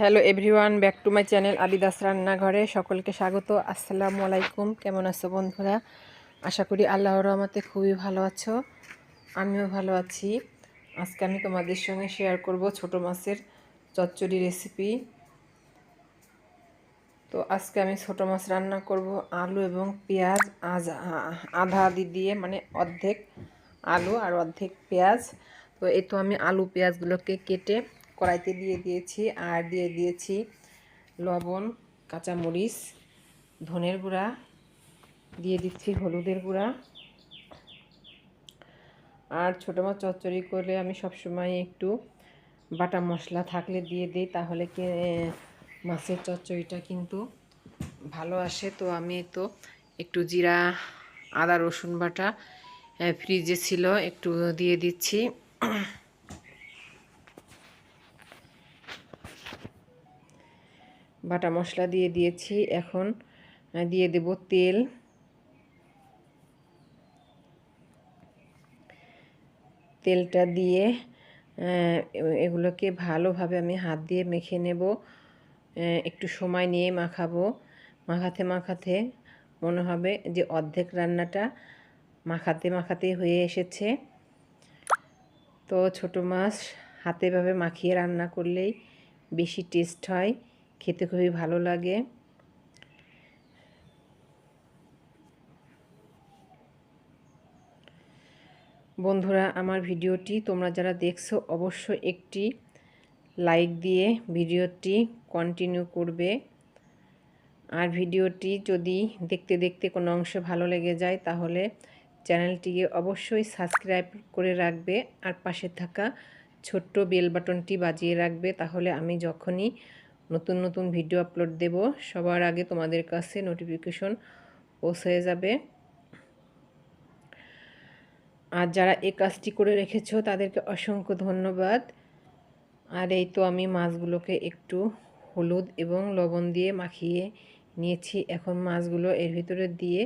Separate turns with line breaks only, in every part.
Hello everyone back to my channel Abida's রান্নাঘরে সকলকে স্বাগত, আসসালামু আলাইকুম। কেমন আছো বন্ধুরা? আশা করি আল্লাহর রহমতে খুবই ভালো আছো। আমিও ভালো আছি। আজকে আমি তোমাদের সঙ্গে শেয়ার করব ছোট মাছের চচ্চড়ি রেসিপি তো আজকে আমি ছোট মাছ রান্না করব আলু এবং পেঁয়াজ, আজ, আধা আধি দিয়ে মানে অর্ধেক আলু আর অর্ধেক পেঁয়াজ। তো এই তো আমি আলু, পেঁয়াজগুলোকে কেটে কড়াইতে দিয়ে দিয়েছি আর দিয়ে দিয়েছি লবণ, কাঁচামরিচ, ধনের গুঁড়া, দিয়ে দিচ্ছি হলুদের গুঁড়া। আর ছোটো মাছ চচ্চড়ি করলে আমি সবসময় একটু বাটা মশলা থাকলে দিয়ে দিই, তাহলে কি মাছের চচ্চড়িটা কিন্তু ভালো আসে। তো আমি তো একটু জিরা, আদা, রসুন বাটা ফ্রিজে ছিল, একটু দিয়ে দিচ্ছি। বাটা মশলা দিয়ে দিয়েছি। এখন দিয়ে দেব তেল। তেলটা দিয়ে এগুলোকে ভালোভাবে আমি হাত দিয়ে মেখে নেব। একটু সময় নিয়ে মাখাবো। মাখাতে মাখাতে মনে হবে যে অর্ধেক রান্নাটা মাখাতে মাখাতে হয়ে এসেছে। তো ছোট মাছ হাতেভাবে মাখিয়ে রান্না করলেই বেশি টেস্ট হয়। খেতে খুবই ভালো লাগে। বন্ধুরা, আমার ভিডিওটি তোমরা যারা দেখছ, অবশ্যই একটি লাইক দিয়ে ভিডিওটি কন্টিনিউ করবে। আর ভিডিওটি যদি দেখতে দেখতে কোনো অংশ ভালো লেগে যায়, তাহলে চ্যানেলটিকে অবশ্যই সাবস্ক্রাইব করে রাখবে আর পাশে থাকা ছোট্ট বেল বাটনটি বাজিয়ে রাখবে। তাহলে আমি যখনই নতুন নতুন ভিডিও আপলোড দেব। সবার আগে তোমাদের কাছে নোটিফিকেশন পৌঁছে যাবে। আর যারা এই কাজটি করে রেখেছ, তাদেরকে অসংখ্য ধন্যবাদ। আর এই তো আমি মাছগুলোকে একটু হলুদ এবং লবণ দিয়ে মাখিয়ে নিয়েছি। এখন মাছগুলো এর ভিতরে দিয়ে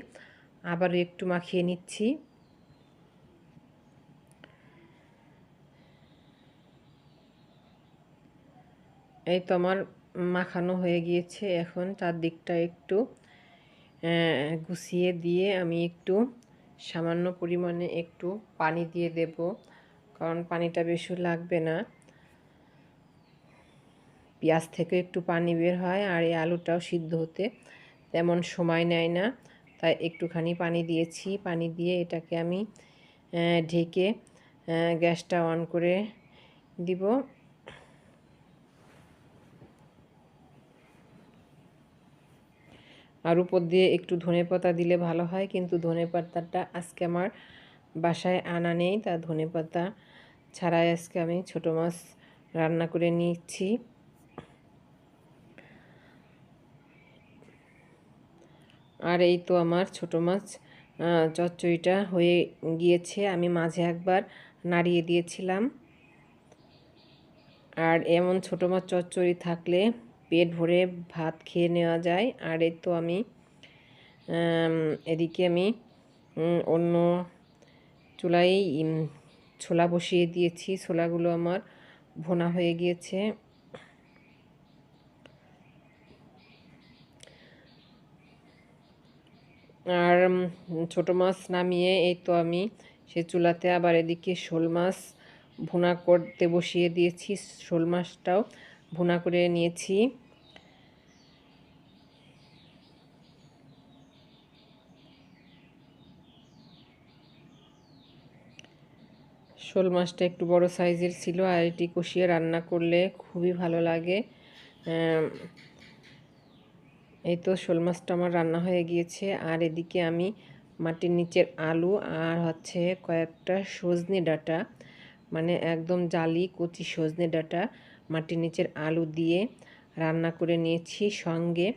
আবারও একটু মাখিয়ে নিচ্ছি। এই তো আমার মাখানো হয়ে গিয়েছে এখন। চারদিকটা একটু গুছিয়ে দিয়ে আমি একটু সামান্য পরিমাণে একটু পানি দিয়ে দেব, কারণ পানিটা বেশি লাগবে না। পেঁয়াজ থেকে একটু পানি বের হয় আর এই আলুটাও সিদ্ধ হতে তেমন সময় নেয় না। তাই একটুখানি পানি দিয়েছি। পানি দিয়ে এটাকে আমি ঢেকে গ্যাসটা অন করে দিব। আর উপর দিয়ে একটু ধনে পাতা দিলে ভালো হয়। কিন্তু ধনে পাতাটা আজকে আমার বাসায় আনা নেই। তা ধনে পাতা ছাড়াই আজকে আমি ছোট মাছ রান্না করে নিচ্ছি। আর এই তো আমার ছোট মাছ চচ্চড়িটা হয়ে গিয়েছে। আমি মাঝে একবার নাড়িয়ে দিয়েছিলাম। আর এমন ছোট মাছ চচ্চড়ি থাকলে পেট ভরে ভাত খেয়ে নেওয়া যায়। আর এই তো আমি এদিকে আমি অন্য চুলাই ছোলা বসিয়ে দিয়েছি। ছোলাগুলো আমার ভোনা হয়ে গিয়েছে। আর ছোট মাছ নামিয়ে এই তো আমি সে চুলাতে আবার এদিকে শোল মাছ ভুনা করতে বসিয়ে দিয়েছি। শোল মাছটাও ভুনা করে নিয়েছি। শোল মাছটা একটু বড় সাইজের ছিল আর এটি কষিয়ে রান্না করলে খুবই ভালো লাগে। এই তো শোল মাছটা আমার রান্না হয়ে গিয়েছে। আর এদিকে আমি মাটির নিচের আলু আর হচ্ছে কয়েকটা সজনে ডাটা মানে একদম জালি কচি সজনে ডাটা মাটির নিচের আলু দিয়ে রান্না করে নিয়েছি। সঙ্গে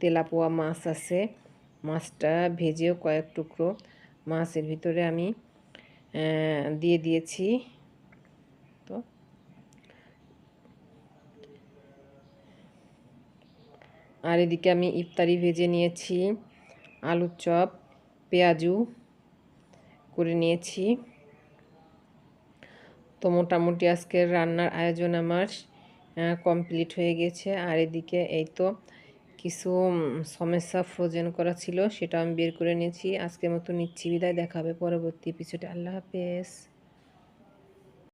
তেলাপোয়া মাছ আছে। মাছটা ভেজেও কয়েক টুকরো মাছের ভিতরে আমি দিয়ে দিয়েছি। তো আর এদিকে আমি ইফতারি ভেজে নিয়েছি, আলুর চপ, পেঁয়াজু করে নিয়েছি। তো মোটামুটি আজকের রান্নার আয়োজন আমার কমপ্লিট হয়ে গেছে। আর এদিকে এই তো কিছু সমস্যা ফ্রোজেন করা ছিল সেটা আমি বের করে নিয়েছি। আজকের মতো নিচ্ছি, বিদায়। দেখাবে পরবর্তী এপিসোডে আল্লাহ হাফেজ।